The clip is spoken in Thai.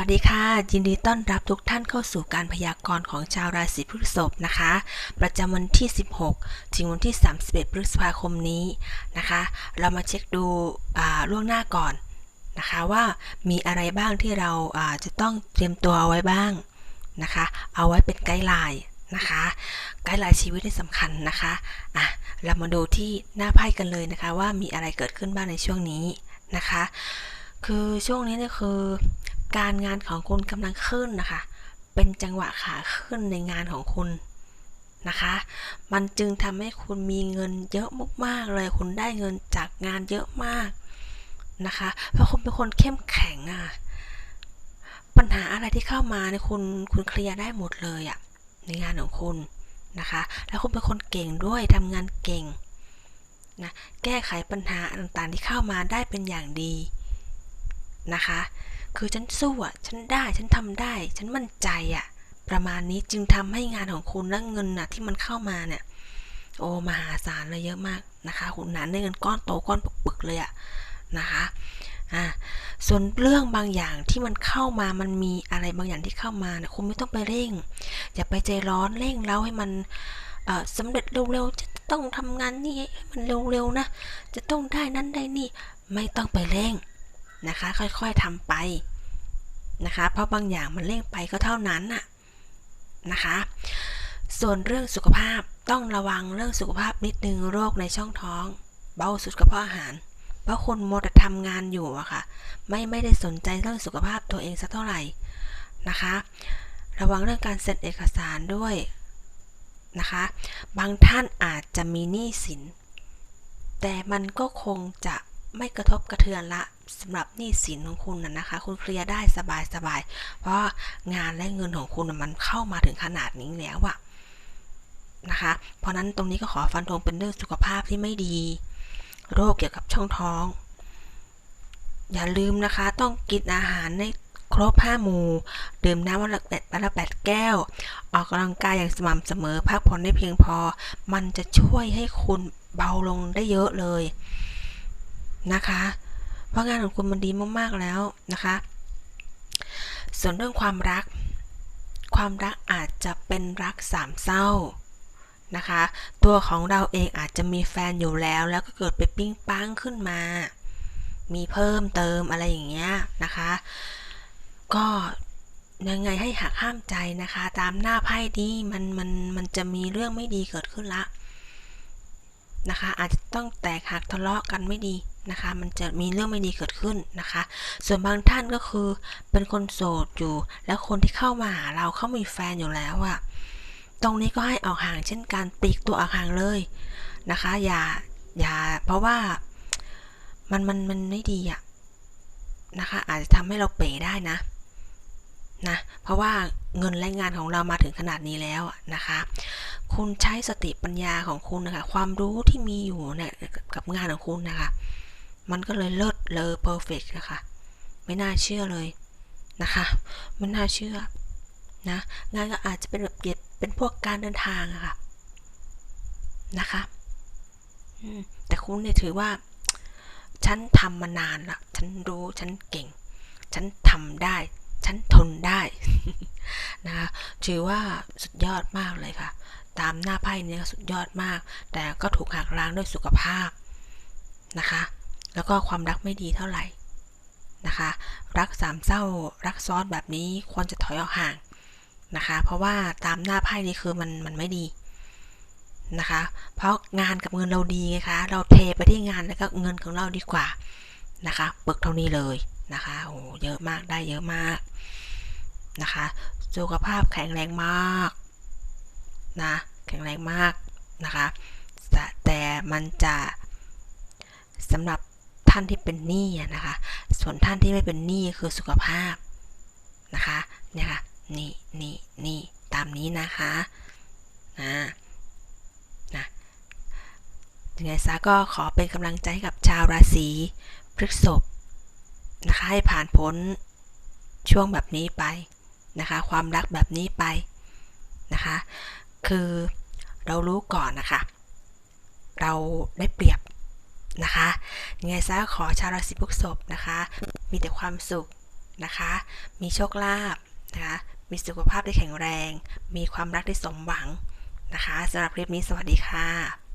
วัสดีค่ะ ยินดีต้อนรับทุกท่านเข้าสู่การพยากรณ์ของชาวราศีพฤษภนะคะ ประจำวันที่ 16 ถึงวันที่ 31 พฤษภาคมนี้นะคะ เรามาเช็คดูล่วงหน้าก่อนนะคะว่ามีอะไรบ้างที่เราจะต้องเตรียมตัวเอาไว้บ้างนะคะ เอาไว้เป็นไกด์ไลน์นะคะไกด์ไลน์ชีวิตที่สำคัญนะคะอะเรามาดูที่หน้าไพ่กันเลยนะคะ ว่ามีอะไรเกิดขึ้นบ้างในช่วงนี้นะคะ คือช่วงนี้เนี่ยคือ การงานของคุณกำลังขึ้นนะคะ เป็นจังหวะขาขึ้นในงานของคุณนะคะ มันจึงทำให้คุณมีเงินเยอะมากๆเลย คุณได้เงินจากงานเยอะมากนะคะ เพราะคุณเป็นคนเข้มแข็งอะปัญหาอะไรที่เข้ามาในคุณคุณเคลียร์ได้หมดเลยอะในงานของคุณนะคะ แล้วคุณเป็นคนเก่งด้วยทำงานเก่งนะแก้ไขปัญหาต่างๆที่เข้ามาได้เป็นอย่างดีนะคะ คือฉันสู้อะ ฉันได้ ฉันทำได้ ฉันมั่นใจอะ ประมาณนี้จึงทำให้งานของคุณและเงินน่ะที่มันเข้ามาเนี่ย โอ้มหาศาลเลยเยอะมากนะคะ คุณนั้นได้เงินก้อนโตก้อนปึกๆเลยอะนะคะอ่าส่วนเรื่องบางอย่างที่มันเข้ามามันมีอะไรบางอย่างที่เข้ามาเนี่ยคุณไม่ต้องไปเร่ง อย่าไปใจร้อนเร่งแล้วให้มันสำเร็จเร็วๆ จะต้องทำงานนี่มันเร็วๆนะ จะต้องได้นั้นได้นี่ ไม่ต้องไปเร่ง นะคะ ค่อยๆทำไปนะคะ เพราะบางอย่างมันเร่งไปก็เท่านั้นน่ะนะคะ ส่วนเรื่องสุขภาพต้องระวังเรื่องสุขภาพนิดนึงโรคในช่องท้อง เบาสุดกระเพาะอาหาร เพราะคนโมดทำงานอยู่อะค่ะ ไม่ไม่ได้สนใจเรื่องสุขภาพตัวเองสักเท่าไหร่นะคะ ระวังเรื่องการเซ็นเอกสารด้วยนะคะ บางท่านอาจจะมีหนี้สิน แต่มันก็คงจะไม่กระทบกระเทือนละ สำหรับหนี้สินของคุณนะนะคะ คุณเคลียร์ได้สบายสบายเพราะงานและเงินของคุณมันเข้ามาถึงขนาดนี้แล้วอะนะคะ เพราะนั้นตรงนี้ก็ขอฟันธงเป็นเรื่องสุขภาพที่ไม่ดี โรคเกี่ยวกับช่องท้อง อย่าลืมนะคะ ต้องกินอาหารในครบห้าหมู่ ดื่มน้ำวันละแปดวันละแปดแก้ว ออกกำลังกายอย่างสม่ำเสมอ พักผ่อนได้เพียงพอ มันจะช่วยให้คุณเบาลงได้เยอะเลยนะคะ เพราะงานของคุณมันดีมากๆแล้วนะคะ ส่วนเรื่องความรัก ความรักอาจจะเป็นรักสามเศร้านะคะ ตัวของเราเองอาจจะมีแฟนอยู่แล้ว แล้วก็เกิดไปปิ้งปังขึ้นมา มีเพิ่มเติมอะไรอย่างเงี้ยนะคะ ก็ยังไงให้หักห้ามใจนะคะ ตามหน้าไพ่ดีมันมันมันจะมีเรื่องไม่ดีเกิดขึ้นละนะคะ อาจจะต้องแตกหักทะเลาะกันไม่ดี นะคะ มันจะมีเรื่องไม่ดีเกิดขึ้นนะคะ ส่วนบางท่านก็คือเป็นคนโสดอยู่ แล้วคนที่เข้ามาหาเราเขามีแฟนอยู่แล้วอะตรงนี้ก็ให้ออกห่างเช่นการปีกตัวออกห่างเลยนะคะ อย่าอย่าเพราะว่ามันมันมันไม่ดีอะนะคะ อาจจะทำให้เราเป๋ได้นะนะเพราะว่าเงินและงานของเรามาถึงขนาดนี้แล้วนะคะ คุณใช้สติปัญญาของคุณนะคะ ความรู้ที่มีอยู่เนี่ยกับงานของคุณนะคะ มันก็เลยเลิศเลยเพอร์เฟกนะคะ ไม่น่าเชื่อเลยนะคะ ไม่น่าเชื่อนะงานก็อาจจะเป็นแบบเก็บเป็นพวกการเดินทางอะคะ่ะนะคะแต่คุณเนี่ยถือว่า ฉันทำมานานละฉันรู้ฉันเก่ง ฉันทำได้ ฉันทนได้นะคะถือว่าสุดยอดมากเลยค่ะ ตามหน้าไพ่เนี่ยสุดยอดมาก แต่ก็ถูกหักล้างด้วยสุขภาพนะคะ แล้วก็ความรักไม่ดีเท่าไหร่นะคะ รักสามเศร้ารักซ้อนแบบนี้ควรจะถอยออกห่างนะคะ เพราะว่าตามหน้าไพ่นี้คือมันมันไม่ดีนะคะ เพราะงานกับเงินเราดีไงคะ เราเทไปที่งานแล้วก็เงินของเราดีกว่านะคะเบิกเท่านี้เลยนะคะโอ้เยอะมากได้เยอะมากนะคะ สุขภาพแข็งแรงมากนะแข็งแรงมากนะคะแต่มันจะสำหรับ ท่านที่เป็นหนี้นะคะ ส่วนท่านที่ไม่เป็นหนี้คือสุขภาพนะคะเนี่ยค่ะนี่นี่นี่ตามนี้นะคะนะนะยังไงซะก็ขอเป็นกำลังใจให้กับชาวราศีพฤษภนะคะให้ผ่านพ้นช่วงแบบนี้ไปนะคะ ความรักแบบนี้ไปนะคะ คือเรารู้ก่อนนะคะ เราได้เปรียบ นะคะยังไงซะขอชาวราศีพฤษภนะคะ มีแต่ความสุขนะคะ มีโชคลาภนะคะ มีสุขภาพที่แข็งแรง มีความรักที่สมหวังนะคะสำหรับคลิปนี้สวัสดีค่ะ